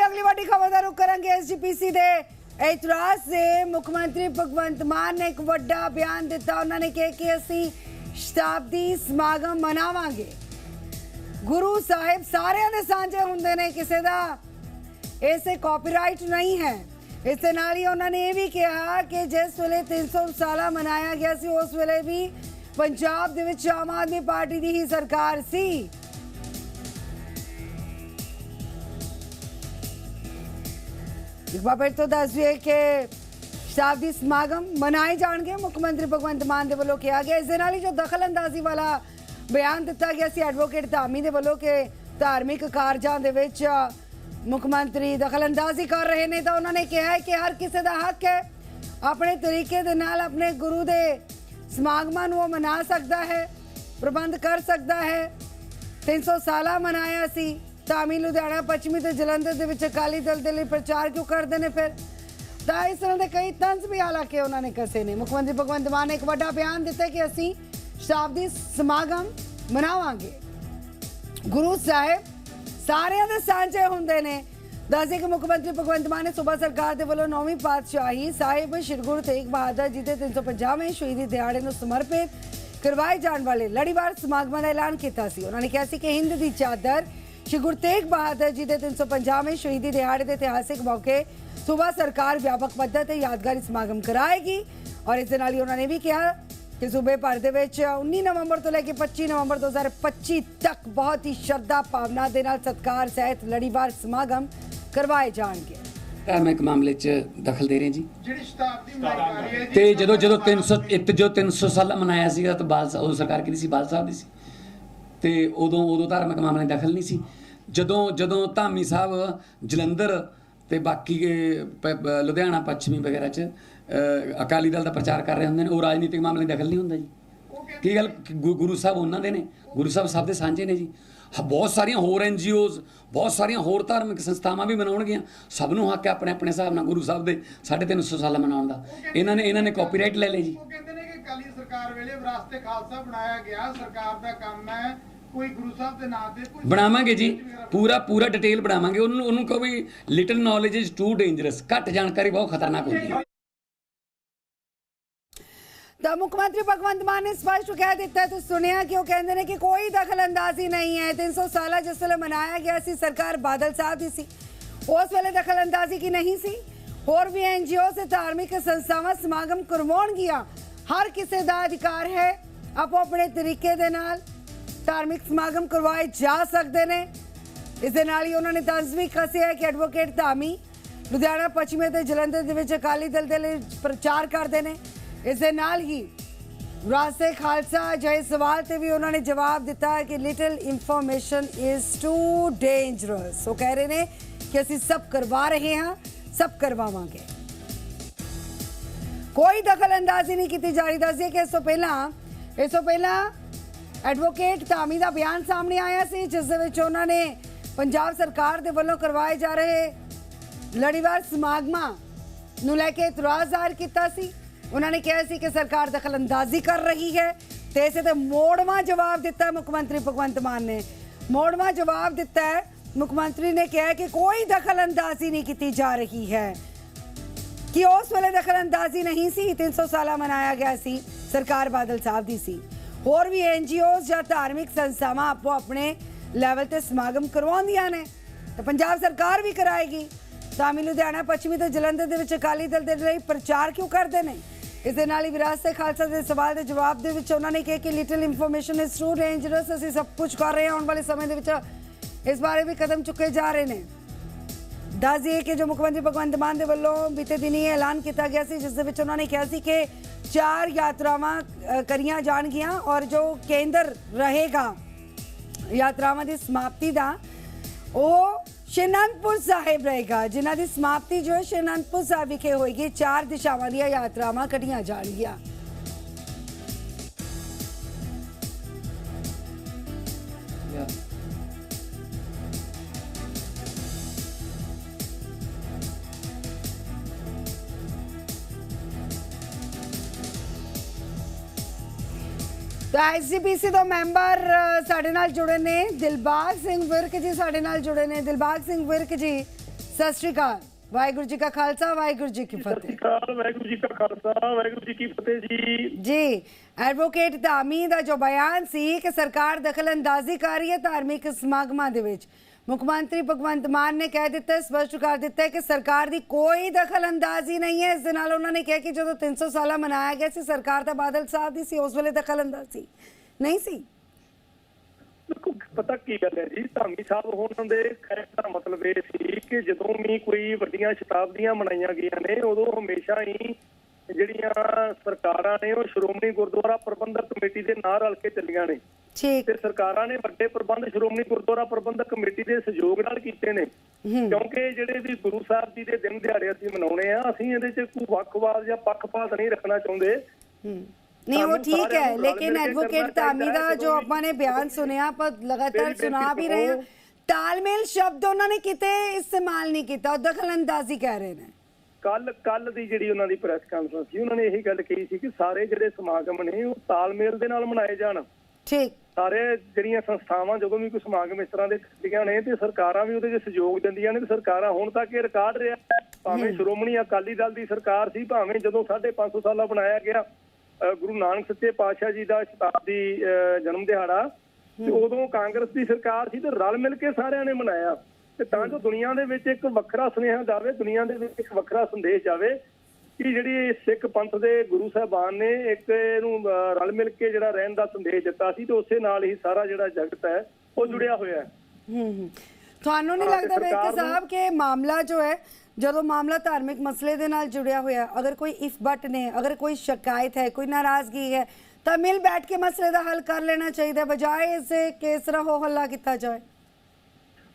ਵੀ ਅਗਲੀ ਵੱਡੀ ਖਬਰ ਦਾ ਕਰਾਂਗੇ ਐਸਜੀਪੀਸੀ ਦੇ। ਇਤਰਾਜ਼ ਦੇ ਮੁੱਖ ਮੰਤਰੀ ਭਗਵੰਤ ਮਾਨ ਨੇ ਇੱਕ ਵੱਡਾ ਬਿਆਨ ਦਿੱਤਾ। ਉਹਨਾਂ ਨੇ ਕਿਹਾ ਕਿ ਅਸੀਂ ਸ਼ਤਾਬਦੀ ਸਮਾਗਮ ਮਨਾਵਾਂਗੇ। ਗੁਰੂ ਸਾਹਿਬ ਸਾਰਿਆਂ ਦੇ ਸਾਂਝੇ ਹੁੰਦੇ ਨੇ। ਕਿਸੇ ਦਾ ਇਸੇ ਕਾਪੀਰਾਈਟ ਨਹੀਂ ਹੈ। ਇਸ ਦੇ ਨਾਲ ਹੀ ਉਹਨਾਂ ਨੇ ਇਹ ਵੀ ਕਿਹਾ ਕਿ ਜਿਸ ਵੇਲੇ 300 ਸਾਲਾ ਮਨਾਇਆ ਗਿਆ ਸੀ, ਉਸ ਵੇਲੇ ਵੀ ਪੰਜਾਬ ਦੇ ਵਿੱਚ ਆਮ ਆਦਮੀ ਪਾਰਟੀ ਦੀ ਹੀ ਸਰਕਾਰ ਸੀ। ਇੱਕ ਵਾਰ ਫਿਰ ਤੋਂ ਦੱਸ ਦਈਏ ਕਿ ਸ਼ਤਾਬਦੀ ਸਮਾਗਮ ਮਨਾਏ ਜਾਣਗੇ। ਮੁੱਖ ਮੰਤਰੀ ਭਗਵੰਤ ਮਾਨ ਦੇ ਵੱਲੋਂ ਕਿਹਾ ਗਿਆ। ਇਸ ਦੇ ਨਾਲ ਹੀ ਜੋ ਦਖਲ ਅੰਦਾਜ਼ੀ ਵਾਲਾ ਬਿਆਨ ਦਿੱਤਾ ਗਿਆ ਸੀ ਐਡਵੋਕੇਟ ਧਾਮੀ ਦੇ ਵੱਲੋਂ ਕਿ ਧਾਰਮਿਕ ਕਾਰਜਾਂ ਦੇ ਵਿੱਚ ਮੁੱਖ ਮੰਤਰੀ ਦਖਲਅੰਦਾਜ਼ੀ ਕਰ ਰਹੇ ਨੇ ਤਾਂ ਉਹਨਾਂ ਨੇ ਕਿਹਾ ਹੈ ਕਿ ਹਰ ਕਿਸੇ ਦਾ ਹੱਕ ਹੈ ਆਪਣੇ ਤਰੀਕੇ ਦੇ ਨਾਲ ਆਪਣੇ ਗੁਰੂ ਦੇ ਸਮਾਗਮਾਂ ਨੂੰ ਉਹ ਮਨਾ ਸਕਦਾ ਹੈ, ਪ੍ਰਬੰਧ ਕਰ ਸਕਦਾ ਹੈ। 300 ਸਾਲਾ ਮਨਾਇਆ ਸੀ। ਧਾਮੀ ਲੁਧਿਆਣਾ, ਪੱਛਮੀ ਤੇ ਜਲੰਧਰ ਦੇ ਵਿੱਚ ਅਕਾਲੀ ਦਲ ਦੇ ਲਈ ਪ੍ਰਚਾਰ ਕਿਉਂ ਕਰਦੇ ਨੇ ਫਿਰ? ਤਾਂ ਇਸ ਤਰ੍ਹਾਂ ਦੇ ਕਈ ਤੰਜ਼ ਵੀ ਹਾਲਾਂਕਿ ਉਹਨਾਂ ਨੇ ਕਸੇ ਨੇ। ਮੁੱਖ ਮੰਤਰੀ ਭਗਵੰਤ ਮਾਨ ਨੇ ਇੱਕ ਵੱਡਾ ਬਿਆਨ ਦਿੱਤਾ ਕਿ ਅਸੀਂ ਸ਼ਤਾਬਦੀ ਸਮਾਗਮ ਮਨਾਵਾਂਗੇ। ਗੁਰੂ ਸਾਹਿਬ ਸਾਰਿਆਂ ਦੇ ਸਾਂਝੇ ਹੁੰਦੇ ਨੇ। ਦੱਸਦੇ ਕਿ ਮੁੱਖ ਮੰਤਰੀ ਭਗਵੰਤ ਮਾਨ ਨੇ ਸੂਬਾ ਸਰਕਾਰ ਦੇ ਵੱਲੋਂ ਨੌਵੀਂ ਪਾਤਸ਼ਾਹੀ ਸਾਹਿਬ ਸ਼੍ਰੀ ਗੁਰੂ ਤੇਗ ਬਹਾਦਰ ਜੀ ਦੇ 350ਵੇਂ ਸ਼ਹੀਦੀ ਦਿਹਾੜੇ ਨੂੰ ਸਮਰਪਿਤ ਕਰਵਾਏ ਜਾਣ ਵਾਲੇ ਲੜੀਵਾਰ ਸਮਾਗਮਾਂ ਦਾ ਐਲਾਨ ਕੀਤਾ ਸੀ। ਉਹਨਾਂ ਨੇ ਕਿਹਾ ਸੀ ਕਿ ਹਿੰਦ ਦੀ ਚਾਦਰ ਸ਼੍ਰੀ ਗੁਰੂ ਤੇਗ ਬਹਾਦਰ ਜੀ ਦੇ 350ਵੇਂ ਸ਼ਹੀਦੀ ਦਿਹਾੜੇ ਦੇ ਇਤਿਹਾਸਿਕ ਮੌਕੇ ਸੂਬਾ ਸਰਕਾਰ ਵਿਆਪਕ ਪੱਧਰ ਤੇ ਯਾਦਗਾਰੀ ਸਮਾਗਮ ਕਰਾਏਗੀ। ਔਰ ਇਸ ਦੇ ਨਾਲ ਹੀ ਉਹਨਾਂ ਨੇ ਵੀ ਕਿਹਾ ਕਿ ਸੂਬੇ ਭਰ ਦੇ ਵਿੱਚ 19 ਨਵੰਬਰ ਤੋਂ ਲੈ ਕੇ 25 ਨਵੰਬਰ 2025 ਤੱਕ ਬਹੁਤ ਹੀ ਸ਼ਰਧਾ ਭਾਵਨਾ ਦੇ ਨਾਲ ਸਤਕਾਰ ਸਹਿਤ ਲੜੀਵਾਰ ਸਮਾਗਮ ਕਰਵਾਏ ਜਾਣਗੇ। ਧਾਰਮਿਕ ਮਾਮਲੇ 'ਚ ਦਖਲ ਦੇ ਰਹੇ ਜੀ। ਜਿਹੜੀ ਸ਼ਤਾਬਦੀ ਮਨਾਈ ਜਾ ਰਹੀ ਹੈ ਜੀ, ਤੇ ਜਦੋਂ ਜਦੋਂ 300 ਇੱਕ ਜੋ 300 ਸਾਲਾ ਮਨਾਇਆ ਸੀਗਾ ਤਾਂ ਬਾਲ ਸਾਹਿਬ- ਉਦੋਂ ਸਰਕਾਰ ਕਿਹਦੀ ਸੀ? ਬਾਲ ਸਾਹਿਬ ਦੀ ਸੀ। ਤੇ ਉਦੋਂ ਉਦੋਂ ਧਾਰਮਿਕ ਮਾਮਲੇ ਦਖਲ ਨਹੀਂ ਸੀ। ਜਦੋਂ ਜਦੋਂ ਧਾਮੀ ਸਾਹਿਬ, ਜਲੰਧਰ ਤੇ ਬਾਕੀ ਪ- ਲੁਧਿਆਣਾ, ਪੱਛਮੀ ਵਗੈਰਾ 'ਚ ਅਕਾਲੀ ਦਲ ਦਾ ਪ੍ਰਚਾਰ ਕਰ ਰਹੇ ਹੁੰਦੇ ਨੇ, ਉਹ ਰਾਜਨੀਤਿਕ ਮਾਮਲੇ ਦਖਲ ਨਹੀਂ ਹੁੰਦਾ ਜੀ। ਕੀ ਗੱਲ? ਗੁ- ਗੁਰੂ ਸਾਹਿਬ ਉਹਨਾਂ ਦੇ ਨੇ? ਗੁਰੂ ਸਾਹਿਬ ਸਭ ਦੇ ਸਾਂਝੇ ਨੇ ਜੀ। ਬਹੁਤ ਸਾਰੀਆਂ ਹੋਰ ਐਨਜੀਓਜ਼ ਬਹੁਤ ਸਾਰੀਆਂ ਹੋਰ ਧਾਰਮਿਕ ਸੰਸਥਾਵਾਂ ਵੀ ਮਨਾਉਣਗੀਆਂ। ਸਭ ਨੂੰ ਹੱਕ ਹੈ ਆਪਣੇ ਆਪਣੇ ਹਿਸਾਬ ਨਾਲ ਗੁਰੂ ਸਾਹਿਬ ਦੇ 350 ਸਾਲ ਮਨਾਉਣ ਦਾ। ਇਹਨਾਂ ਨੇ ਇਹਨਾਂ ਨੇ ਕਾਪੀਰਾਈਟ ਲੈ ਲਏ ਜੀ। ਅਕਾਲੀ ਸਰਕਾਰ ਵੇਲੇ ਵਿਰਾਸਤੇ ਖਾਲਸਾ ਬਣਾਇਆ ਗਿਆ। ਸਰਕਾਰ ਦਾ ਕੰਮ ਹੈ ਕੋਈ ਗੁਰੂ ਸਾਹਿਬ ਦੇ ਨਾਂ ਤੇ ਕੋਈ ਬਣਾਵਾਂਗੇ ਜੀ। ਪੂਰਾ ਪੂਰਾ ਡਿਟੇਲ ਬਣਾਵਾਂਗੇ। ਉਹਨੂੰ ਉਹਨੂੰ ਕਹੋ ਵੀ little knowledge is too dangerous ਘੱਟ ਜਾਣਕਾਰੀ ਬਹੁਤ ਖਤਰਨਾਕ ਹੁੰਦੀ ਹੈ। ਤਾਂ ਮੁੱਖ ਮੰਤਰੀ ਭਗਵੰਤ ਮਾਨ ਨੇ ਸਪਸ਼ਟ ਕਹਿ ਦਿੱਤਾ ਤੁਸੀਂ ਸੁਣਿਆ ਕਿ ਉਹ ਕਹਿੰਦੇ ਨੇ ਕਿ ਕੋਈ ਦਖਲਅੰਦਾਜ਼ੀ ਨਹੀਂ ਹੈ। 300 ਸਾਲਾ ਜਿਸ ਵੇਲੇ ਮਨਾਇਆ ਗਿਆ ਸੀ ਸਰਕਾਰ ਬਾਦਲ ਸਾਹਿਬ ਦੀ ਸੀ। ਉਸ ਵੇਲੇ ਦਖਲਅੰਦਾਜ਼ੀ ਕੀ ਨਹੀਂ ਸੀ? ਹੋਰ ਵੀ ਐਨਜੀਓ ਤੇ ਧਾਰਮਿਕ ਸੰਸਥਾਵਾਂ ਸਮਾਗਮ ਕਰਵਾਉਣਗੀਆਂ। ਹਰ ਕਿਸੇ ਦਾ ਅਧਿਕਾਰ ਹੈ। ਆਪੋ ਆਪਣੇ ਤਰੀਕੇ ਦੇ ਨਾਲ ਧਾਰਮਿਕ ਸਮਾਗਮ ਕਰਵਾਏ ਜਾ ਸਕਦੇ ਨੇ। ਇਸ ਦੇ ਨਾਲ ਹੀ ਉਹਨਾਂ ਨੇ ਤੰਜ਼ ਵੀ ਕੱਸਿਆ ਕਿ ਐਡਵੋਕੇਟ ਧਾਮੀ ਲੁਧਿਆਣਾ ਪੱਛਮੀ ਤੇ ਜਲੰਧਰ ਦੇ ਵਿੱਚ ਅਕਾਲੀ ਦਲ ਦੇ ਲਈ ਪ੍ਰਚਾਰ ਕਰਦੇ ਨੇ। ਇਸ ਦੇ ਨਾਲ ਹੀ ਰਾਸੇ ਖਾਲਸਾ ਜੈ ਸਵਾਲ ਤੇ ਵੀ ਉਹਨਾਂ ਨੇ ਜਵਾਬ ਦਿੱਤਾ ਕਿ little information is too dangerous ਉਹ ਕਹਿ ਰਹੇ ਨੇ ਕਿ ਅਸੀਂ ਸਭ ਕਰਵਾ ਰਹੇ ਹਾਂ, ਸਭ ਕਰਵਾਵਾਂਗੇ। ਕੋਈ ਦਖਲ ਅੰਦਾਜ਼ੀ ਨਹੀਂ ਕੀਤੀ ਜਾ ਰਹੀ। ਦੱਸਦੀ ਕਿ ਇਸ ਤੋਂ ਪਹਿਲਾਂ, ਇਸ ਤੋਂ ਪਹਿਲਾਂ ਐਡਵੋਕੇਟ ਧਾਮੀ ਦਾ ਬਿਆਨ ਸਾਹਮਣੇ ਆਇਆ ਸੀ, ਜਿਸ ਦੇ ਵਿੱਚ ਉਹਨਾਂ ਨੇ ਪੰਜਾਬ ਸਰਕਾਰ ਦੇ ਵੱਲੋਂ ਕਰਵਾਏ ਜਾ ਰਹੇ ਲੜੀਵਾਰ ਸਮਾਗਮਾਂ ਨੂੰ ਲੈ ਕੇ ਇਤਰਾਜ਼ ਜ਼ਾਹਿਰ ਕੀਤਾ ਸੀ। ਉਹਨਾਂ ਨੇ ਕਿਹਾ ਸੀ ਕਿ ਸਰਕਾਰ ਦਖਲ ਅੰਦਾਜ਼ੀ ਕਰ ਰਹੀ ਹੈ ਤੇ ਇਸੇ ਤੇ ਮੋੜਵਾ ਜਵਾਬ ਦਿੱਤਾ ਮੁੱਖ ਮੰਤਰੀ ਭਗਵੰਤ ਮਾਨ ਨੇ। ਮੋੜਵਾ ਜਵਾਬ ਦਿੱਤਾ ਮੁੱਖ ਮੰਤਰੀ ਨੇ ਕਿਹਾ ਕਿ ਕੋਈ ਦਖਲਅੰਦਾਜ਼ੀ ਨਹੀਂ ਕੀਤੀ ਜਾ ਰਹੀ ਹੈ। ਕਿ ਉਸ ਵੇਲੇ ਦਖਲਅੰਦਾਜ਼ੀ ਨਹੀਂ ਸੀ 300 ਸਾਲਾ ਮਨਾਇਆ ਗਿਆ ਸੀ, ਸਰਕਾਰ ਬਾਦਲ ਸਾਹਿਬ ਦੀ ਸੀ। ਹੋਰ ਵੀ ਐਨਜੀਓਜ਼ ਜਾਂ ਧਾਰਮਿਕ ਸੰਸਥਾਵਾਂ ਆਪੋ ਆਪਣੇ ਲੈਵਲ ਤੇ ਸਮਾਗਮ ਕਰਵਾਉਂਦੀਆਂ ਨੇ, ਤੇ ਪੰਜਾਬ ਸਰਕਾਰ ਵੀ ਕਰਾਏਗੀ। ਤਾਮਿਲ ਲੁਧਿਆਣਾ, ਪੱਛਮੀ ਤੇ ਜਲੰਧਰ ਦੇ ਵਿੱਚ ਅਕਾਲੀ ਦਲ ਦੇ ਲਈ ਪ੍ਰਚਾਰ ਕਿਉਂ ਕਰਦੇ ਨੇ? ਇਸ ਦੇ ਨਾਲ ਹੀ ਵਿਰਾਸਤ ਖਾਲਸਾ ਦੇ ਸਵਾਲ ਦੇ ਜਵਾਬ ਦੇ ਵਿੱਚ ਉਹਨਾਂ ਨੇ ਕਿਹਾ ਕਿ little information is too dangerous ਅਸੀਂ ਸਭ ਕੁਝ ਕਰ ਰਹੇ ਹਾਂ, ਆਉਣ ਵਾਲੇ ਸਮੇਂ ਦੇ ਵਿੱਚ ਇਸ ਬਾਰੇ ਵੀ ਕਦਮ ਚੁੱਕੇ ਜਾ ਰਹੇ ਨੇ। ਦੱਸ ਦਈਏ ਕਿ ਜੋ ਮੁੱਖ ਮੰਤਰੀ ਭਗਵੰਤ ਮਾਨ ਦੇ ਵੱਲੋਂ ਬੀਤੇ ਦਿਨੀ ਇਹ ਐਲਾਨ ਕੀਤਾ ਗਿਆ ਸੀ, ਜਿਸ ਦੇ ਵਿੱਚ ਉਹਨਾਂ ਨੇ ਕਿਹਾ ਸੀ ਕਿ ਚਾਰ ਯਾਤਰਾਵਾਂ ਕਰੀਆਂ ਜਾਣਗੀਆਂ ਔਰ ਜੋ ਕੇਂਦਰ ਰਹੇਗਾ ਯਾਤਰਾਵਾਂ ਦੀ ਸਮਾਪਤੀ ਦਾ, ਉਹ ਸ਼ਨਨਪੁਰ ਸਾਹਿਬ ਰਹੇਗਾ, ਜਿਨ੍ਹਾਂ ਦੀ ਸਮਾਪਤੀ ਜੋ ਹੈ ਸ਼ਨਨਪੁਰ ਸਾਹਿਬ ਵਿਖੇ ਹੋਏਗੀ। ਚਾਰ ਦਿਸ਼ਾਵਾਂ ਦੀਆਂ ਯਾਤਰਾਵਾਂ ਕੱਢੀਆਂ ਜਾਣਗੀਆਂ। ਤਾਂ ਐਸਜੀਪੀਸੀ ਮੈਂਬਰ ਸਾਡੇ ਨਾਲ ਜੁੜੇ ਨੇ ਦਿਲਬਾਗ ਸਿੰਘ ਵਿਰਕ ਜੀ ਸਾਡੇ ਨਾਲ ਜੁੜੇ ਨੇ ਦਿਲਬਾਗ ਸਿੰਘ ਵਿਰਕ ਜੀ। ਸਤਿ ਸ਼੍ਰੀ ਅਕਾਲ। ਵਾਹਿਗੁਰੂ ਜੀ ਕਾ ਖਾਲਸਾ ਵਾਹਿਗੁਰੂ ਜੀ ਕੀ ਸਤਿ ਫਤਿਹ। ਸ਼੍ਰੀ ਅਕਾਲ ਵਾਹਿਗੁਰੂ ਜੀ ਕਾ ਖਾਲਸਾ ਵਾਹਿਗੁਰੂ ਜੀ ਕੀ ਫਤਿਹ ਜੀ। ਜੀ ਐਡਵੋਕੇਟ ਧਾਮੀ ਦਾ ਜੋ ਬਿਆਨ ਸੀ ਕਿ ਸਰਕਾਰ ਦਖਲਅੰਦਾਜ਼ੀ ਕਰ ਰਹੀ ਹੈ ਧਾਰਮਿਕ ਸਮਾਗਮਾਂ ਦੇ ਵਿੱਚ। ਮੁੱਖ ਮੰਤਰੀ ਭਗਵੰਤ ਮਾਨ ਨੇ ਕਹਿ ਦਿੱਤਾ, ਸਪਸ਼ਟ ਕਰ ਦਿੱਤਾ ਕਿ ਸਰਕਾਰ ਦੀ ਕੋਈ ਦਖਲਅੰਦਾਜ਼ੀ ਨਹੀਂ ਹੈ। ਇਸ ਦੇ ਨਾਲ ਉਹਨਾਂ ਨੇ ਕਿਹਾ ਕਿ ਜਦੋਂ 300 ਸਾਲਾ ਮਨਾਇਆ ਗਿਆ ਸੀ, ਸਰਕਾਰ ਤਾਂ ਬਾਦਲ ਸਾਹਿਬ ਦੀ ਸੀ, ਉਸ ਵੇਲੇ ਦਖਲਅੰਦਾਜ਼ੀ ਨਹੀਂ ਸੀ। ਪਤਾ ਕੀ ਗੱਲ ਹੈ ਜੀ, ਧਾਮੀ ਸਾਹਿਬ ਹੋਣ ਦੇ ਕਹਿਣ ਦਾ ਮਤਲਬ ਇਹ ਸੀ ਕਿ ਜਦੋਂ ਵੀ ਕੋਈ ਵੱਡੀਆਂ ਸ਼ਤਾਬਦੀਆਂ ਮਨਾਈਆਂ ਗਈਆਂ ਨੇ, ਉਦੋਂ ਹਮੇਸ਼ਾ ਹੀ ਜਿਹੜੀਆਂ ਸਰਕਾਰਾਂ ਨੇ ਉਹ ਸ਼੍ਰੋਮਣੀ ਗੁਰਦੁਆਰਾ ਪ੍ਰਬੰਧਕ ਕਮੇਟੀ ਦੇ ਨਾਲ ਰਲ ਕੇ ਚੱਲੀਆਂ ਨੇ। ਠੀਕ। ਤੇ ਸਰਕਾਰਾਂ ਨੇ ਵੱਡੇ ਪ੍ਰਬੰਧ ਸ਼੍ਰੋਮਣੀ ਗੁਰਦੁਆਰਾ ਪ੍ਰਬੰਧਕ ਕਮੇਟੀ ਦੇ ਸਹਿਯੋਗ ਨਾਲ ਕੀਤੇ ਨੇ। ਕਿਉਂਕਿ ਜਿਹੜੇ ਵੀ ਗੁਰੂ ਸਾਹਿਬ ਜੀ ਦੇ ਦਿਨ ਦਿਹਾੜੇ ਅਸੀਂ ਮਨਾਉਣੇ ਆ ਅਸੀਂ ਇਹਦੇ 'ਚ ਕੋਈ ਵੱਖਵਾਦ ਜਾਂ ਪੱਖਪਾਤ ਨਹੀਂ ਰੱਖਣਾ ਚਾਹੁੰਦੇ। ਐਡਵੋਕੇਟ ਕਰਨਾ ਧਾਮੀ ਚਾਹੀਦਾ ਦਾ ਹੈ, ਜੋ ਜਦੋਂ ਆਪਾਂ ਨੇ ਬਿਆਨ ਸੁਣਿਆ ਆਪਾਂ ਲਗਾਤਾਰ ਸੁਣਾ ਵੀ ਰਹੇ ਹਾਂ। ਤਾਲਮੇਲ ਸ਼ਬਦ ਉਹਨਾਂ ਨੇ ਕਿਤੇ ਇਸਤੇਮਾਲ ਨਹੀਂ ਕੀਤਾ ਉਹ ਦਖਲਅੰਦਾਜ਼ੀ ਕਹਿ ਰਹੇ ਨੇ। ਕੱਲ ਕੱਲ ਦੀ ਜਿਹੜੀ ਉਹਨਾਂ ਦੀ ਪ੍ਰੈਸ ਕਾਨਫਰੰਸ ਸੀ ਉਹਨਾਂ ਨੇ ਇਹੀ ਗੱਲ ਕਹੀ ਸੀ ਕਿ ਸਾਰੇ ਜਿਹੜੇ ਸਮਾਗਮ ਨੇ ਉਹ ਤਾਲਮੇਲ ਦੇ ਨਾਲ ਮਨਾਏ ਜਾਣ। ਠੀਕ। ਸਾਰੇ ਜਿਹੜੀਆਂ ਸੰਸਥਾਵਾਂ ਜਦੋਂ ਵੀ ਕੋਈ ਸਮਾਗਮ ਇਸ ਤਰ੍ਹਾਂ ਦੇ ਕਰਦੀਆਂ ਨੇ ਤੇ ਸਰਕਾਰਾਂ ਵੀ ਉਹਦੇ 'ਚ ਸਹਿਯੋਗ ਦਿੰਦੀਆਂ ਨੇ ਤੇ ਸਰਕਾਰਾਂ ਹੁਣ ਤੱਕ ਇਹ ਰਿਕਾਰਡ ਰਿਹਾ। ਭਾਵੇਂ ਸ਼੍ਰੋਮਣੀ ਅਕਾਲੀ ਦਲ ਦੀ ਸਰਕਾਰ ਸੀ ਭਾਵੇਂ ਜਦੋਂ 550 ਸਾਲਾ ਬਣਾਇਆ ਗਿਆ ਗੁਰੂ ਨਾਨਕ ਸੱਚੇ ਪਾਤਸ਼ਾਹ ਜੀ ਦਾ ਸ਼ਤਾਬਦੀ ਜਨਮ ਦਿਹਾੜਾ ਤੇ ਉਦੋਂ ਕਾਂਗਰਸ ਦੀ ਸਰਕਾਰ ਸੀ ਤੇ ਰਲ ਮਿਲ ਕੇ ਸਾਰਿਆਂ ਨੇ ਮਨਾਇਆ। ਤੇ ਤਾਂ ਜੋ ਦੁਨੀਆ ਦੇ ਵਿੱਚ ਇੱਕ ਵੱਖਰਾ ਸੁਨੇਹਾ ਜਾਵੇ ਦੁਨੀਆ ਦੇ ਵਿੱਚ ਇੱਕ ਵੱਖਰਾ ਸੰਦੇਸ਼ ਜਾਵੇ ਕਿ ਜਿਹੜੀ ਸਿੱਖ ਪੰਥ ਦੇ ਗੁਰੂ ਸਾਹਿਬਾਨ ਨੇ ਇੱਕ ਇਹਨੂੰ ਰਲ ਮਿਲ ਕੇ ਜਿਹੜਾ ਰਹਿਣ ਦਾ ਸੰਦੇਸ਼ ਦਿੱਤਾ ਸੀ ਤੇ ਉਸੇ ਨਾਲ ਹੀ ਸਾਰਾ ਜਿਹੜਾ ਜਗਤ ਹੈ ਉਹ ਜੁੜਿਆ ਹੋਇਆ ਹੈ। ਹੂੰ ਹੂੰ। ਤੁਹਾਨੂੰ ਨਹੀਂ ਲੱਗਦਾ ਨੂੰ- ਸਾਹਿਬ ਕਿ ਮਾਮਲਾ ਜੋ ਹੈ ਜਦੋਂ ਮਾਮਲਾ ਧਾਰਮਿਕ ਮਸਲੇ ਦੇ ਨਾਲ ਜੁੜਿਆ ਹੋਇਆ ਅਗਰ ਕੋਈ ਇਫ ਬਟ ਨੇ ਅਗਰ ਕੋਈ ਸ਼ਿਕਾਇਤ ਹੈ ਕੋਈ ਨਾਰਾਜ਼ਗੀ ਹੈ ਤਾਂ ਮਿਲ ਬੈਠ ਕੇ ਮਸਲੇ ਦਾ ਹੱਲ ਕਰ ਲੈਣਾ ਚਾਹੀਦਾ ਬਜਾਏ ਇਸੇ ਕਿਸ ਤਰ੍ਹਾਂ ਹੋ ਹੱਲਾ ਕੀਤਾ ਜਾਏ।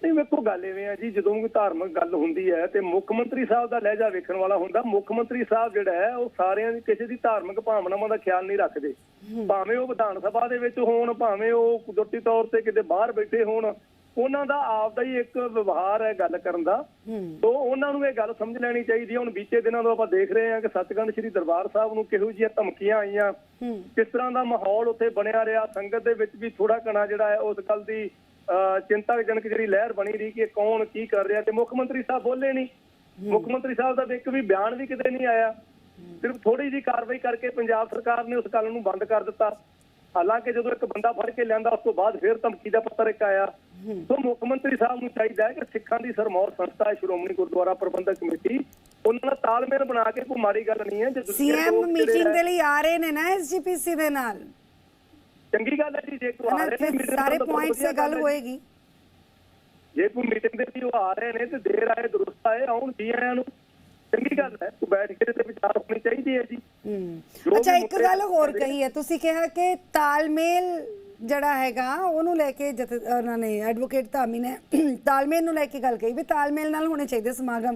ਨਹੀਂ ਵੇਖੋ ਗੱਲ ਐਵੇਂ ਆ ਜੀ ਜਦੋਂ ਕੋਈ ਧਾਰਮਿਕ ਗੱਲ ਹੁੰਦੀ ਹੈ ਤੇ ਮੁੱਖ ਮੰਤਰੀ ਸਾਹਿਬ ਦਾ ਲਹਿਜਾ ਵੇਖਣ ਵਾਲਾ ਹੁੰਦਾ ਮੁੱਖ ਮੰਤਰੀ ਸਾਹਿਬ ਜਿਹੜਾ ਹੈ ਉਹ ਸਾਰਿਆਂ ਦੀ ਕਿਸੇ ਦੀ ਧਾਰਮਿਕ ਭਾਵਨਾਵਾਂ ਦਾ ਖਿਆਲ ਨਹੀਂ ਰੱਖਦੇ। ਭਾਵੇਂ ਉਹ ਵਿਧਾਨ ਸਭਾ ਦੇ ਵਿੱਚ ਹੋਣ ਭਾਵੇਂ ਉਹ ਕੁਦਰਤੀ ਤੌਰ ਤੇ ਕਿਤੇ ਬਾਹਰ ਬੈਠੇ ਹੋਣ ਉਹਨਾਂ ਦਾ ਆਪਦਾ ਹੀ ਇੱਕ ਵਿਵਹਾਰ ਹੈ ਗੱਲ ਕਰਨ ਦਾ। ਤੋਂ ਉਹਨਾਂ ਨੂੰ ਇਹ ਗੱਲ ਸਮਝ ਲੈਣੀ ਚਾਹੀਦੀ ਹੈ। ਹੁਣ ਬੀਤੇ ਦਿਨਾਂ ਤੋਂ ਆਪਾਂ ਦੇਖ ਰਹੇ ਹਾਂ ਕਿ ਸੱਚਖੰਡ ਸ੍ਰੀ ਦਰਬਾਰ ਸਾਹਿਬ ਨੂੰ ਕਿਹੋ ਜਿਹੀਆਂ ਧਮਕੀਆਂ ਆਈਆਂ। ਕਿਸ ਤਰ੍ਹਾਂ ਦਾ ਮਾਹੌਲ ਉੱਥੇ ਬਣਿਆ ਰਿਹਾ। ਸੰਗਤ ਦੇ ਵਿੱਚ ਵੀ ਥੋੜਾ ਘਣਾ ਜਿਹੜਾ ਹੈ ਉਸ ਗੱਲ ਦੀ ਚਿੰਤਾਜਨਕ ਜਿਹੜੀ ਲਹਿਰ ਬਣੀ ਰਹੀ ਕਿ ਕੌਣ ਕੀ ਕਰ ਰਿਹਾ ਤੇ ਮੁੱਖ ਮੰਤਰੀ ਸਾਹਿਬ ਬੋਲੇ ਨਹੀਂ ਮੁੱਖ ਮੰਤਰੀ ਸਾਹਿਬ ਦਾ ਇੱਕ ਵੀ ਬਿਆਨ ਵੀ ਕਿਤੇ ਨਹੀਂ ਆਇਆ। ਸਿਰਫ ਥੋੜੀ ਜੀ ਕਾਰਵਾਈ ਕਰਕੇ ਪੰਜਾਬ ਸਰਕਾਰ ਨੇ ਉਸ ਗੱਲ ਨੂੰ ਬੰਦ ਕਰ ਦਿੱਤਾ। ਹਾਲਾਂਕਿ ਜਦੋਂ ਇੱਕ ਬੰਦਾ ਫੜ ਕੇ ਲਿਆਂਦਾ ਉਸ ਤੋਂ ਬਾਅਦ ਫਿਰ ਧਮਕੀ ਦਾ ਪੱਤਰ ਇੱਕ ਆਇਆ। ਸੋ ਮੁੱਖ ਮੰਤਰੀ ਸਾਹਿਬ ਨੂੰ ਚਾਹੀਦਾ ਹੈ ਕਿ ਸਿੱਖਾਂ ਦੀ ਸਰਮੌਰ ਸੰਸਥਾ ਹੈ ਸ਼੍ਰੋਮਣੀ ਗੁਰਦੁਆਰਾ ਪ੍ਰਬੰਧਕ ਕਮੇਟੀ। ਉਹਨਾਂ ਨਾਲ ਤਾਲਮੇਲ ਬਣਾ ਕੇ ਕੋਈ ਮਾੜੀ ਗੱਲ ਨਹੀਂ ਹੈ। ਜੇ ਸੀਐਮ ਮੀਟਿੰਗ ਦੇ ਲਈ ਆ ਰਹੇ ਨੇ ਨਾ ਐਸਜੀਪੀਸੀ ਦੇ ਨਾਲ। ਚੰਗੀ ਗੱਲ ਹੈ ਜੀ ਜੇ ਕੋਈ ਆ ਰਹੇ ਨੇ ਸਾਰੇ ਪੁਆਇੰਟਸ ਤੇ ਗੱਲ ਹੈ। ਹੋਏਗੀ ਜੇ ਕੋਈ ਮੀਟਿੰਗ ਦੇ ਵੀ ਉਹ ਆ ਰਹੇ ਨੇ ਤੇ ਦੇਰ ਆਏ ਦਰੁਸਤ ਆਏ ਆਉਣ ਜੀ ਆਇਆਂ ਨੂੰ ਚੰਗੀ ਗੱਲ ਹੈ ਤੂੰ ਬੈਠ ਕੇ ਤੇ ਵਿਚਾਰ ਹੋਣੀ ਚਾਹੀਦੀ ਹੈ ਜੀ। ਜੋ ਅੱਛਾ ਇੱਕ ਗੱਲ ਹੋਰ ਕਹੀ ਹੈ ਤੁਸੀਂ ਕਿਹਾ ਕਿ ਤਾਲਮੇਲ ਜਿਹੜਾ ਹੈਗਾ ਉਹਨੂੰ ਲੈ ਕੇ ਜਥੇ ਉਹਨਾਂ ਨੇ ਐਡਵੋਕੇਟ ਧਾਮੀ ਨੇ ਤਾਲਮੇਲ ਨੂੰ ਲੈ ਕੇ ਗੱਲ ਕਹੀ ਵੀ ਤਾਲਮੇਲ ਨਾਲ ਹੋਣੇ ਚਾਹੀਦੇ ਸਮਾਗਮ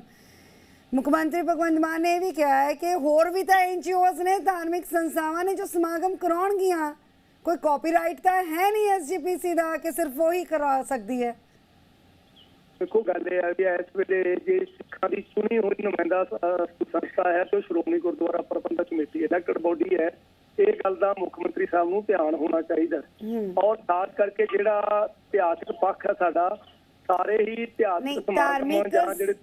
ਮੁੱਖ ਮੰਤਰੀ ਭਗਵੰਤ ਮਾਨ ਨੇ ਇਹ ਵੀ ਕਿਹਾ ਹੈ ਕਿ ਹੋਰ ਵੀ ਤਾਂ ਐਨਜੀਓਜ਼ ਨੇ ਧਾਰਮਿਕ ਸੰਸਥਾਵਾਂ ਨੇ ਜੋ ਸਮਾਗਮ ਕਰਾਉਣਗੀਆਂ ਕੋਈ ਕਾਪੀਰਾਈਟ ਤਾਂ ਹੈ ਨਹੀਂ ਐਸਜੀਪੀਸੀ ਦਾ ਕਿ ਸਿਰਫ ਉਹ ਹੀ ਕਰਾ ਸਕਦੀ ਹੈ ਦੇਖੋ ਗੱਲ ਇਹ ਹੈ ਵੀ ਇਸ ਵੇਲੇ ਜੇ ਸਿੱਖਾਂ ਦੀ ਚੁਣੀ ਹੋਈ ਨੁਮਾਇੰਦਾ ਸੰਸਥਾ ਹੈ ਤੇ Shiromani Gurdwara Prabandhak committee elected body ਹੈ ਇਹ ਗੱਲ ਦਾ ਮੁੱਖ ਮੰਤਰੀ ਸਾਹਿਬ ਨੂੰ ਧਿਆਨ ਹੋਣਾ ਚਾਹੀਦਾ। ਔਰ ਖਾਸ ਕਰਕੇ ਜਿਹੜਾ ਇਤਿਹਾਸਕ ਪੱਖ ਹੈ ਸਾਡਾ ਸਾਰੇ ਹੀ ਇਤਿਹਾਸਕ ਸਮਾਗਮ ਜਾਂ ਜਿਹੜੇ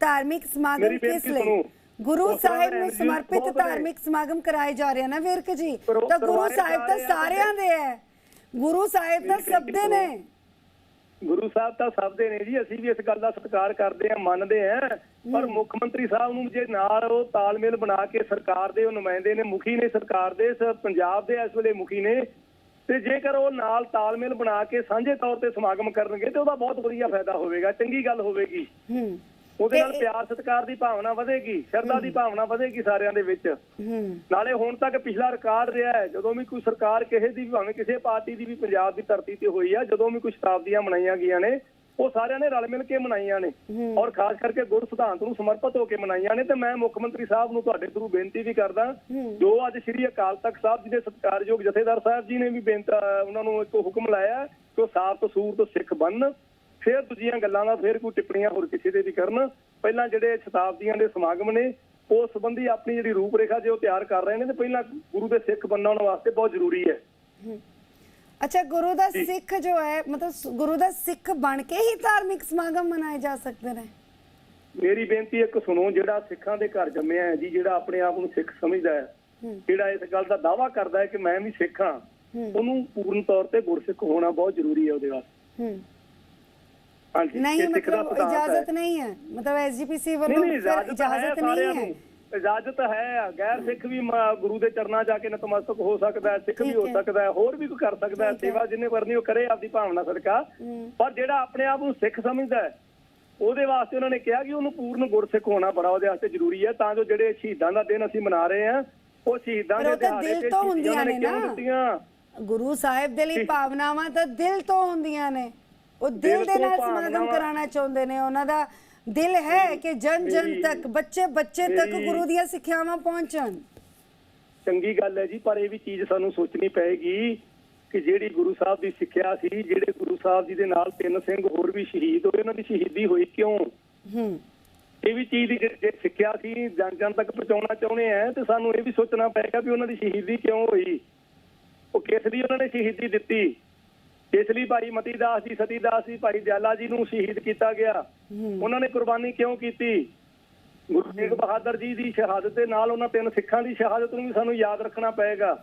ਧਾਰਮਿਕ ਸਮਾਗਮ ਕਿਸ ਲਈ ਸੁਣੋ। ਗੁਰੂ ਸਾਹਿਬ ਨੂੰ ਸਮਰਪਿਤ। ਧਾਰਮਿਕ ਸਮਾਗਮ ਕਰਾਏ ਜਾ ਰਹੇ ਨੇ ਵਿਰਕ ਜੀ? ਤਾਂ ਗੁਰੂ ਸਾਹਿਬ ਤਾਂ ਆ ਸਾਰਿਆਂ ਦੇ ਹੈ। ਗੁਰੂ ਸਾਹਿਬ ਤਾਂ ਸਭ ਦੇ ਨੇ। ਗੁਰੂ ਸਾਹਿਬ ਤਾਂ ਸਭ ਦੇ ਨੇ ਜੀ। ਅਸੀਂ ਵੀ ਇਸ ਗੱਲ ਦਾ ਸਤਿਕਾਰ ਕਰਦੇ ਹਾਂ ਮੰਨਦੇ ਹਾਂ। ਪਰ ਮੁੱਖ ਮੰਤਰੀ ਸਾਹਿਬ ਨੂੰ ਜੇ ਨਾਲ ਉਹ ਤਾਲਮੇਲ ਬਣਾ ਕੇ ਸਰਕਾਰ ਦੇ ਉਹ ਨੁਮਾਇੰਦੇ ਨੇ ਮੁਖੀ ਨੇ ਸਰਕਾਰ ਦੇ ਪੰਜਾਬ ਦੇ ਇਸ ਵੇਲੇ ਮੁਖੀ ਨੇ ਤੇ ਜੇਕਰ ਉਹ ਨਾਲ ਤਾਲਮੇਲ ਬਣਾ ਕੇ ਸਾਂਝੇ ਤੌਰ ਤੇ ਸਮਾਗਮ ਕਰਨਗੇ ਤੇ ਉਹਦਾ ਬਹੁਤ ਵਧੀਆ ਫਾਇਦਾ ਹੋਵੇਗਾ। ਚੰਗੀ ਗੱਲ ਹੋਵੇਗੀ। ਹੂੰ। ਉਹਦੇ ਨਾਲ ਤੇ- ਪਿਆਰ ਸਤਿਕਾਰ ਦੀ ਭਾਵਨਾ ਵਧੇਗੀ ਸ਼ਰਧਾ ਦੀ ਭਾਵਨਾ ਵਧੇਗੀ ਸਾਰਿਆਂ ਦੇ ਵਿੱਚ। ਨਾਲੇ ਹੁਣ ਤੱਕ ਪਿਛਲਾ ਰਿਕਾਰਡ ਰਿਹਾ ਹੈ ਜਦੋਂ ਵੀ ਕੋਈ ਸਰਕਾਰ ਕਿਸੇ ਦੀ ਵੀ ਭਾਵੇਂ ਕਿਸੇ ਪਾਰਟੀ ਦੀ ਵੀ ਪੰਜਾਬ ਦੀ ਧਰਤੀ ਤੇ ਹੋਈ ਆ ਜਦੋਂ ਵੀ ਕੋਈ ਸ਼ਤਾਬਦੀਆਂ ਮਨਾਈਆਂ ਗਈਆਂ ਨੇ ਉਹ ਸਾਰਿਆਂ ਨੇ ਰਲ ਮਿਲ ਕੇ ਮਨਾਈਆਂ ਨੇ। ਔਰ ਖਾਸ ਕਰਕੇ ਗੁਰ ਸਿਧਾਂਤ ਨੂੰ ਸਮਰਪਿਤ ਹੋ ਕੇ ਮਨਾਈਆਂ ਨੇ ਤੇ ਮੈਂ ਮੁੱਖ ਮੰਤਰੀ ਸਾਹਿਬ ਨੂੰ ਤੁਹਾਡੇ ਥਰੂ ਬੇਨਤੀ ਵੀ ਕਰਦਾ ਜੋ ਅੱਜ ਸ੍ਰੀ ਅਕਾਲ ਤਖਤ ਸਾਹਿਬ ਜੀ ਦੇ ਸਤਿਕਾਰਯੋਗ ਜਥੇਦਾਰ ਸਾਹਿਬ ਜੀ ਨੇ ਵੀ ਬੇਨਤੀ ਉਹਨਾਂ ਨੂੰ ਇੱਕ ਹੁਕਮ ਲਾਇਆ ਕਿ ਉਹ ਸਾਫ਼ ਤਸੂਰ ਸਿੱਖ ਬਣਨ ਫਿਰ ਦੂਜੀਆਂ ਗੱਲਾਂ ਦਾ ਫਿਰ ਕੋਈ ਟਿੱਪਣੀਆਂ ਹੋਰ ਕਿਸੇ ਦੇ ਵੀ ਕਰਨ। ਪਹਿਲਾਂ ਜਿਹੜੇ ਸ਼ਤਾਬਦੀਆਂ ਦੇ ਸਮਾਗਮ ਨੇ ਉਸ ਸੰਬੰਧੀ ਆਪਣੀ ਜਿਹੜੀ ਰੂਪਰੇਖਾ ਜੇ ਉਹ ਤਿਆਰ ਕਰ ਰਹੇ ਨੇ ਤੇ ਪਹਿਲਾਂ ਗੁਰੂ ਦੇ ਸਿੱਖ ਬਣਨ ਵਾਸਤੇ ਬਹੁਤ ਜ਼ਰੂਰੀ ਹੈ। ਅੱਛਾ ਗੁਰੂ ਦਾ ਸਿੱਖ ਜੋ ਹੈ ਮਤਲਬ ਗੁਰੂ ਦਾ ਸਿੱਖ ਬਣ ਕੇ ਹੀ ਧਾਰਮਿਕ ਸਮਾਗਮ ਮਨਾਏ ਜਾ ਸਕਦੇ ਨੇ। ਮੇਰੀ ਬੇਨਤੀ ਇੱਕ ਸੁਣੋ ਜਿਹੜਾ ਸਿੱਖਾਂ ਦੇ ਘਰ ਜੰਮਿਆ ਹੈ ਜੀ ਜਿਹੜਾ ਆਪਣੇ ਆਪ ਨੂੰ ਸਿੱਖ ਸਮਝਦਾ ਹੈ ਜਿਹੜਾ ਇਸ ਗੱਲ ਦਾ ਦਾਵਾ ਕਰਦਾ ਹੈ ਕਿ ਮੈਂ ਵੀ ਸਿੱਖ ਹਾਂ ਉਹਨੂੰ ਪੂਰਨ ਤੌਰ ਤੇ ਗੁਰਸਿੱਖ ਹੋਣਾ ਬਹੁਤ ਜ਼ਰੂਰੀ ਹੈ ਉਹਦੇ ਵਾਸਤੇ। ਹਾਂਜੀ ਨਹੀਂ ਮਤਲਬ। ਇਜਾਜ਼ਤ ਨਹੀਂ ਹੈ ਮਤਲਬ ਐਸਜੀਪੀਸੀ ਵੱਲੋਂ ਇਜਾਜ਼ਤ ਨਹੀਂ ਹੈ ਇਜਾਜ਼ਤ ਹੈ ਗੈਰ ਸਿੱਖ ਵੀ ਗੁਰੂ ਦੇ ਚਰਨਾਂ ਜਾ ਕੇ ਨਤਮਸਤਕ ਹੋ ਸਕਦਾ ਹੈ ਸਿੱਖ ਵੀ ਹੋ। ਸਕਦਾ ਹੈ ਹੋਰ ਵੀ ਕੋਈ ਕਰ ਸਕਦਾ ਹੈ। ਸੇਵਾ ਜਿੰਨੇ ਕਰਨੀ ਉਹ ਕਰੇ ਆਪਦੀ ਭਾਵਨਾ ਸਦਕਾ। ਪਰ ਜਿਹੜਾ ਆਪਣੇ ਆਪ ਨੂੰ ਸਿੱਖ ਸਮਝਦਾ ਹੈ ਉਹਦੇ ਵਾਸਤੇ ਉਹਨਾਂ ਨੇ ਕਿਹਾ ਕਿ ਉਹਨੂੰ ਪੂਰਨ ਗੁਰਸਿੱਖ ਹੋਣਾ ਬੜਾ ਉਹਦੇ ਵਾਸਤੇ ਜ਼ਰੂਰੀ ਹੈ ਤਾਂ ਜੋ ਜਿਹੜੇ ਸ਼ਹੀਦਾਂ ਦਾ ਦਿਨ ਅਸੀਂ ਮਨਾ ਰਹੇ ਹਾਂ ਉਹ ਸ਼ਹੀਦਾਂ ਦੇ ਦਿਹਾੜੇ ਤੇ ਹੁੰਦੀਆਂ ਨੇ ਕਿਉਂ। ਦਿੱਤੀਆਂ ਗੁਰੂ ਸਾਹਿਬ ਦੇ ਲਈ ਭਾਵਨਾਵਾਂ ਤਾਂ ਦਿਲ ਤੋਂ ਹੁੰਦੀਆਂ ਨੇ ਉਹ ਦਿਲ ਦੇ ਨਾਲ ਸਮਾਗਮ ਕਰਾਉਣਾ ਚਾਹੁੰਦੇ ਨੇ ਉਹਨਾਂ ਦਾ ਦਿਲ ਹੈ ਕਿ ਜਨ ਜਨ ਤੱਕ ਬੱਚੇ ਬੱਚੇ ਤੱਕ ਗੁਰੂ ਦੀਆਂ ਸਿੱਖਿਆਵਾਂ ਪਹੁੰਚਣ। ਚੰਗੀ ਗੱਲ ਹੈ ਜੀ ਪਰ ਇਹ ਵੀ ਚੀਜ਼ ਸਾਨੂੰ ਸੋਚਣੀ ਪਏਗੀ ਕਿ ਜਿਹੜੀ ਗੁਰੂ ਸਾਹਿਬ ਦੀ ਸਿੱਖਿਆ ਸੀ ਜਿਹੜੇ ਗੁਰੂ ਸਾਹਿਬ ਜੀ ਦੇ ਨਾਲ ਤਿੰਨ ਸਿੰਘ ਹੋਰ ਵੀ ਸ਼ਹੀਦ ਹੋਏ ਉਹਨਾਂ ਦੀ ਸ਼ਹੀਦੀ ਹੋਈ ਕਿਉਂ? ਹੂੰ। ਇਹ ਵੀ ਚੀਜ਼ ਦੀ ਜੇ- ਜੇ ਸਿੱਖਿਆ ਸੀ ਜਨ ਜਨ ਤੱਕ ਪਹੁੰਚਾਉਣਾ ਚਾਹੁੰਦੇ ਆ ਤੇ ਸਾਨੂੰ ਇਹ ਵੀ ਸੋਚਣਾ ਪਏਗਾ ਵੀ ਉਹਨਾਂ ਦੀ ਸ਼ਹੀਦੀ ਕਿਉਂ ਹੋਈ? ਉਹ ਕਿਸ ਲਈ ਉਹਨਾਂ ਨੇ ਸ਼ਹੀਦੀ ਦਿੱਤੀ? ਇਸ ਲਈ ਭਾਈ ਮਤੀ ਦਾਸ ਜੀ ਸਤੀ ਦਾਸ ਜੀ ਭਾਈ ਦਿਆਲਾ ਜੀ ਨੂੰ ਸ਼ਹੀਦ ਕੀਤਾ ਗਿਆ। ਉਹਨਾਂ ਨੇ ਕੁਰਬਾਨੀ ਕਿਉਂ ਕੀਤੀ? ਗੁਰੂ ਤੇਗ ਬਹਾਦਰ ਜੀ ਦੀ ਸ਼ਹਾਦਤ ਦੇ ਨਾਲ ਉਹਨਾਂ ਤਿੰਨ ਸਿੱਖਾਂ ਦੀ ਸ਼ਹਾਦਤ ਨੂੰ ਵੀ ਸਾਨੂੰ ਯਾਦ ਰੱਖਣਾ ਪਏਗਾ।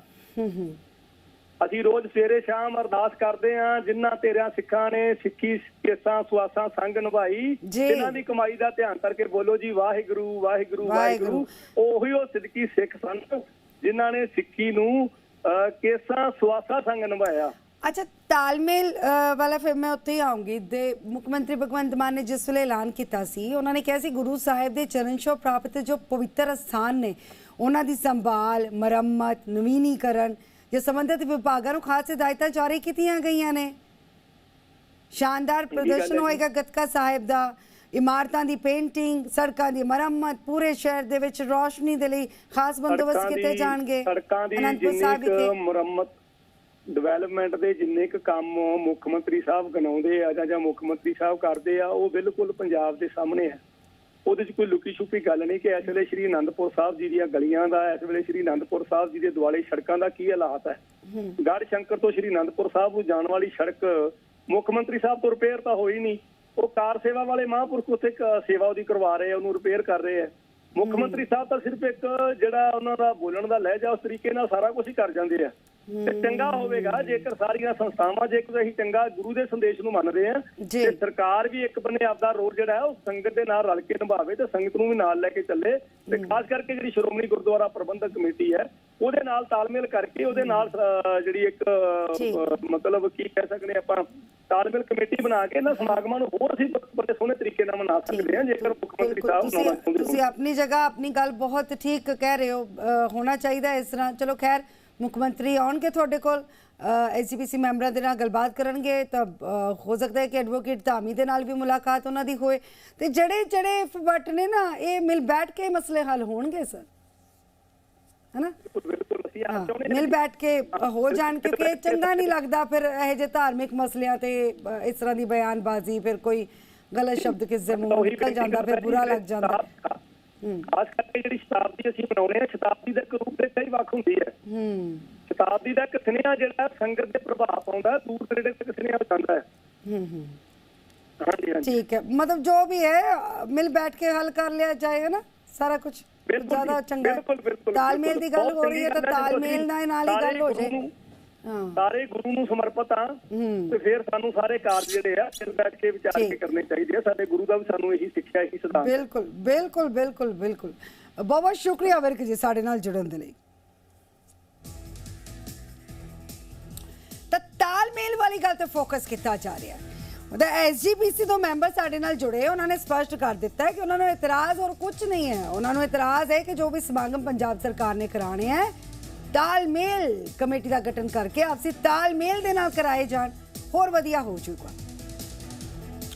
ਅਸੀਂ ਰੋਜ਼ ਸਵੇਰੇ ਸ਼ਾਮ ਅਰਦਾਸ ਕਰਦੇ ਹਾਂ ਜਿਨ੍ਹਾਂ ਤੇਰਿਆਂ ਸਿੱਖਾਂ ਨੇ ਸਿੱਖੀ ਕੇਸਾਂ ਸੁਆਸਾਂ ਸੰਗ ਨਿਭਾਈ। ਇਹਨਾਂ ਦੀ ਕਮਾਈ ਦਾ ਧਿਆਨ ਕਰਕੇ ਬੋਲੋ ਜੀ ਵਾਹਿਗੁਰੂ ਵਾਹਿਗੁਰੂ ਵਾਹਿਗੁਰੂ। ਉਹੀ ਉਹ ਸਿੱਧਕੀ ਸਿੱਖ ਸਨ ਜਿਨ੍ਹਾਂ ਨੇ ਸਿੱਖੀ ਨੂੰ ਕੇਸਾਂ ਸੁਆਸਾਂ ਸੰਗ ਨਿਭਾਇਆ। ਅੱਛਾ ਤਾਲਮੇਲ ਵਾਲਾ ਫਿਰ ਮੈਂ ਉੱਥੇ ਹੀ ਆਉਂਗੀ। ਦੇ ਮੁੱਖ ਮੰਤਰੀ ਭਗਵੰਤ ਮਾਨ ਨੇ ਜਿਸ ਵੇਲੇ ਐਲਾਨ ਕੀਤਾ ਸੀ ਉਹਨਾਂ ਨੇ ਕਿਹਾ ਸੀ ਗੁਰੂ ਸਾਹਿਬ ਦੇ ਚਰਨ ਛੋਹ ਪ੍ਰਾਪਤ ਜੋ ਪਵਿੱਤਰ ਸਥਾਨ ਨੇ ਉਹਨਾਂ ਦੀ ਸੰਭਾਲ ਮੁਰੰਮਤ ਨਵੀਨੀਕਰਨ ਜੇ ਸੰਬੰਧਿਤ ਵਿਭਾਗਾਂ ਨੂੰ ਖਾਸ ਹਦਾਇਤਾਂ ਜਾਰੀ ਕੀਤੀਆਂ ਗਈਆਂ ਨੇ। ਸ਼ਾਨਦਾਰ ਪ੍ਰਦਰਸ਼ਨ। ਹੋਏਗਾ ਗੱਤਕਾ ਸਾਹਿਬ ਦਾ। ਇਮਾਰਤਾਂ ਦੀ ਪੇਂਟਿੰਗ ਸੜਕਾਂ ਦੀ ਮੁਰੰਮਤ ਪੂਰੇ ਸ਼ਹਿਰ ਦੇ ਵਿੱਚ ਰੋਸ਼ਨੀ ਦੇ ਲਈ ਖਾਸ ਬੰਦੋਬਸਤ ਕੀਤੇ ਜਾਣਗੇ। ਸੜਕਾਂ ਦੀ ਜਿੰਨੀ ਮੁਰੰਮਤ ਡਿਵੈਲਪਮੈਂਟ ਦੇ ਜਿੰਨੇ ਕੁ ਕੰਮ ਮੁੱਖ ਮੰਤਰੀ ਸਾਹਿਬ ਗਨਾਉਂਦੇ ਆ ਜਾਂ ਜਾਂ ਮੁੱਖ ਮੰਤਰੀ ਸਾਹਿਬ ਕਰਦੇ ਆ ਉਹ ਬਿਲਕੁਲ ਪੰਜਾਬ ਦੇ ਸਾਹਮਣੇ ਆ। ਉਹਦੇ 'ਚ ਕੋਈ ਲੁਕੀ ਛੁਪੀ ਗੱਲ ਨਹੀਂ ਕਿ ਇਸ ਵੇਲੇ ਸ਼੍ਰੀ ਅਨੰਦਪੁਰ ਸਾਹਿਬ ਜੀ ਦੀਆਂ ਗਲੀਆਂ ਦਾ ਇਸ ਵੇਲੇ ਸ਼੍ਰੀ ਅਨੰਦਪੁਰ ਸਾਹਿਬ ਜੀ ਦੇ ਦੁਆਲੇ ਸੜਕਾਂ ਦਾ ਕੀ ਹਾਲਾਤ ਹੈ। ਗੜ ਸ਼ੰਕਰ ਤੋਂ ਸ਼੍ਰੀ ਅਨੰਦਪੁਰ ਸਾਹਿਬ ਨੂੰ ਜਾਣ ਵਾਲੀ ਸੜਕ ਮੁੱਖ ਮੰਤਰੀ ਸਾਹਿਬ ਤੋਂ ਰਿਪੇਅਰ ਤਾਂ ਹੋਈ ਨਹੀਂ। ਉਹ ਕਾਰ ਸੇਵਾ ਵਾਲੇ ਮਹਾਂਪੁਰਖ ਉੱਥੇ ਸੇਵਾ ਉਹਦੀ ਕਰਵਾ ਰਹੇ ਆ ਉਹਨੂੰ ਰਿਪੇਅਰ ਕਰ ਰਹੇ ਆ। ਮੁੱਖ ਮੰਤਰੀ ਸਾਹਿਬ ਤਾਂ ਸਿਰਫ ਇੱਕ ਜਿਹੜਾ ਉਹਨਾਂ ਦਾ ਬੋਲਣ ਦਾ ਲਹਿਜਾ ਉਸ ਤਰੀਕੇ ਨਾਲ ਸਾਰਾ ਕੁਝ ਹੀ ਕਰ ਜਾਂਦੇ ਆ। ਤੇ ਚੰਗਾ ਹੋਵੇਗਾ ਜੇਕਰ ਸਾਰੀਆਂ ਸੰਸਥਾਵਾਂ ਜੇਕਰ ਅਸੀਂ ਚੰਗਾ ਗੁਰੂ ਦੇ ਸੰਦੇਸ਼ ਨੂੰ ਮੰਨਦੇ ਆ। ਤੇ ਸਰਕਾਰ ਵੀ ਇੱਕ ਬੰਨੇ ਆਪਦਾ ਰੋਲ ਜਿਹੜਾ ਹੈ ਉਹ ਸੰਗਤ ਦੇ ਨਾਲ ਰਲ ਕੇ ਨਿਭਾਵੇ ਤੇ ਸੰਗਤ ਨੂੰ ਵੀ ਨਾਲ ਲੈ ਕੇ ਚੱਲੇ। ਤੇ ਖਾਸ ਕਰਕੇ ਜਿਹੜੀ ਸ਼੍ਰੋਮਣੀ ਗੁਰਦੁਆਰਾ ਪ੍ਰਬੰਧਕ ਕਮੇਟੀ ਹੈ ਉਹਦੇ ਨਾਲ ਤਾਲਮੇਲ ਕਰਕੇ ਉਹਦੇ ਨਾਲ ਜਿਹੜੀ ਇੱਕ ਮਤਲਬ ਕੀ ਕਹਿ ਸਕਦੇ ਆਪਾਂ ਤਾਲਮੇਲ ਕਮੇਟੀ ਬਣਾ ਕੇ ਇਹਨਾਂ ਸਮਾਗਮਾਂ ਨੂੰ ਹੋਰ ਅਸੀਂ ਬੜੇ ਸੋਹਣੇ ਤਰੀਕੇ ਨਾਲ ਮਨਾ ਸਕਦੇ ਹਾਂ ਜੇਕਰ ਮੁੱਖ ਮੰਤਰੀ ਸਾਹਿਬ ਚਾਹੁੰਦੇ ਤੁਸੀਂ ਆਪਣੀ ਜਗ੍ਹਾ ਆਪਣੀ ਗੱਲ ਬਹੁਤ ਠੀਕ ਕਹਿ ਰਹੇ ਹੋ ਹੋਣਾ ਚਾਹੀਦਾ ਇਸ ਤਰ੍ਹਾਂ। ਚਲੋ ਖੈਰ ਮੁੱਖ ਮੰਤਰੀ ਆਉਣਗੇ ਤੁਹਾਡੇ ਕੋਲ ਐਸਜੀਪੀਸੀ ਮੈਂਬਰਾਂ ਦੇ ਨਾਲ ਗੱਲਬਾਤ ਕਰਨਗੇ ਤਾਂ ਹੋ ਸਕਦਾ ਹੈ ਕਿ ਐਡਵੋਕੇਟ ਧਾਮੀ ਦੇ ਨਾਲ ਵੀ ਮੁਲਾਕਾਤ ਉਹਨਾਂ ਦੀ ਹੋਏ। ਤੇ ਜਿਹੜੇ ਜਿਹੜੇ ਫਬਟ ਨੇ ਨਾ ਇਹ ਮਿਲ ਬੈਠ ਕੇ ਮਸਲੇ ਹੱਲ ਹੋਣਗੇ ਸਰ ਹੈਨਾ? ਮਿਲ ਬੈਠ ਕੇ ਹੋ ਜਾਣ ਕਿਉਂਕਿ ਚੰਗਾ ਨਹੀਂ ਲੱਗਦਾ ਫਿਰ ਇਹੋ ਜਿਹੇ ਧਾਰਮਿਕ ਮਸਲਿਆਂ ਤੇ ਇਸ ਤਰ੍ਹਾਂ ਦੀ ਬਿਆਨਬਾਜ਼ੀ ਫਿਰ ਕੋਈ ਗਲਤ ਸ਼ਬਦ ਕਿਸ ਮੂੰਹੋਂ ਨਿਕਲ ਜਾਂਦਾ ਫਿਰ ਬੁਰਾ ਲੱਗ ਜਾਂਦਾ। ਖਾਸ ਕਰਕੇ ਜਿਹੜੀ ਸ਼ਤਾਬਦੀ ਅਸੀਂ ਮਨਾਉਂਦੇ ਹਾਂ ਸ਼ਤਾਬਦੀ ਦਾ ਰੂਪ ਰੇਖਾ ਹੀ ਵੱਖ ਹੁੰਦੀ ਹੈ। ਹੂੰ। ਸ਼ਤਾਬਦੀ ਦਾ ਇੱਕ ਸੁਨੇਹਾ ਜਿਹੜਾ ਸੰਗਤ ਦੇ ਪ੍ਰਭਾਵ ਪਾਉਂਦਾ ਦੂਰ ਨੇੜੇ ਤੱਕ ਸੁਨੇਹਾ ਜਾਂਦਾ ਹੈ। ਹੂੰ ਹੂੰ। ਠੀਕ ਹੈ। ਮਤਲਬ ਜੋ ਵੀ ਹੈ ਮਿਲ ਬੈਠ ਕੇ ਹੱਲ ਕਰ ਲਿਆ ਜਾਏਗਾ ਨਾ? ਸਾਰਾ ਕੁਝ ਬਿਲਕੁਲ ਜ਼ਿਆਦਾ ਚੰਗਾ। ਬਿਲਕੁਲ, ਤਾਲਮੇਲ ਦੀ ਗੱਲ ਹੋ ਰਹੀ ਹੈ ਤਾਂ ਤਾਲਮੇਲ ਨਾਲ ਹੀ ਗੱਲ ਹੋ ਜਾਏ। ਸਾਰੇ ਗੁਰੂ ਨੂੰ ਸਮਰਪਿਤ ਆ ਤੇ ਫਿਰ ਸਾਨੂੰ ਸਾਰੇ ਕਾਰਜ ਜਿਹੜੇ ਆ ਮਿਲ ਬੈਠ ਕੇ ਵਿਚਾਰ ਕੇ। ਕਰਨੇ ਚਾਹੀਦੇ ਆ। ਸਾਡੇ ਗੁਰੂ ਦਾ ਵੀ ਸਾਨੂੰ ਇਹੀ ਸਿੱਖਿਆ ਇਹੀ ਸਿਧਾਂਤ। ਬਿਲਕੁਲ ਬਿਲਕੁਲ ਬਿਲਕੁਲ ਬਿਲਕੁਲ। ਬਹੁਤ ਬਹੁਤ ਸ਼ੁਕਰੀਆ ਵਰਕ ਜੀ ਸਾਡੇ ਨਾਲ ਜੁੜਨ ਦੇ ਲਈ। ਤਾਂ ਤਾਲਮੇਲ ਵਾਲੀ ਗੱਲ ਤੇ ਫੋਕਸ ਕੀਤਾ ਜਾ ਰਿਹਾ। ਹੈ ਉਹਦਾ ਐਸਜੀਪੀਸੀ ਤੋਂ ਮੈਂਬਰ ਸਾਡੇ ਨਾਲ ਜੁੜੇ ਉਹਨਾਂ ਨੇ ਸਪਸ਼ਟ ਕਰ ਦਿੱਤਾ ਹੈ ਕਿ ਉਹਨਾਂ ਨੂੰ ਇਤਰਾਜ਼ ਔਰ ਕੁਝ ਨਹੀਂ ਹੈ। ਉਹਨਾਂ ਨੂੰ ਇਤਰਾਜ਼ ਹੈ ਕਿ ਜੋ ਵੀ ਸਮਾਗਮ ਪੰਜਾਬ ਸਰਕਾਰ ਨੇ ਕਰਾਣੇ ਹੈ ਤਾਲਮੇਲ ਕਮੇਟੀ ਦਾ ਗਠਨ ਕਰਕੇ ਆਪਸੀ ਤਾਲਮੇਲ ਦੇ ਨਾਲ ਕਰਾਏ ਜਾਣ, ਹੋਰ ਵਧੀਆ ਹੋ ਜਾਊਗਾ।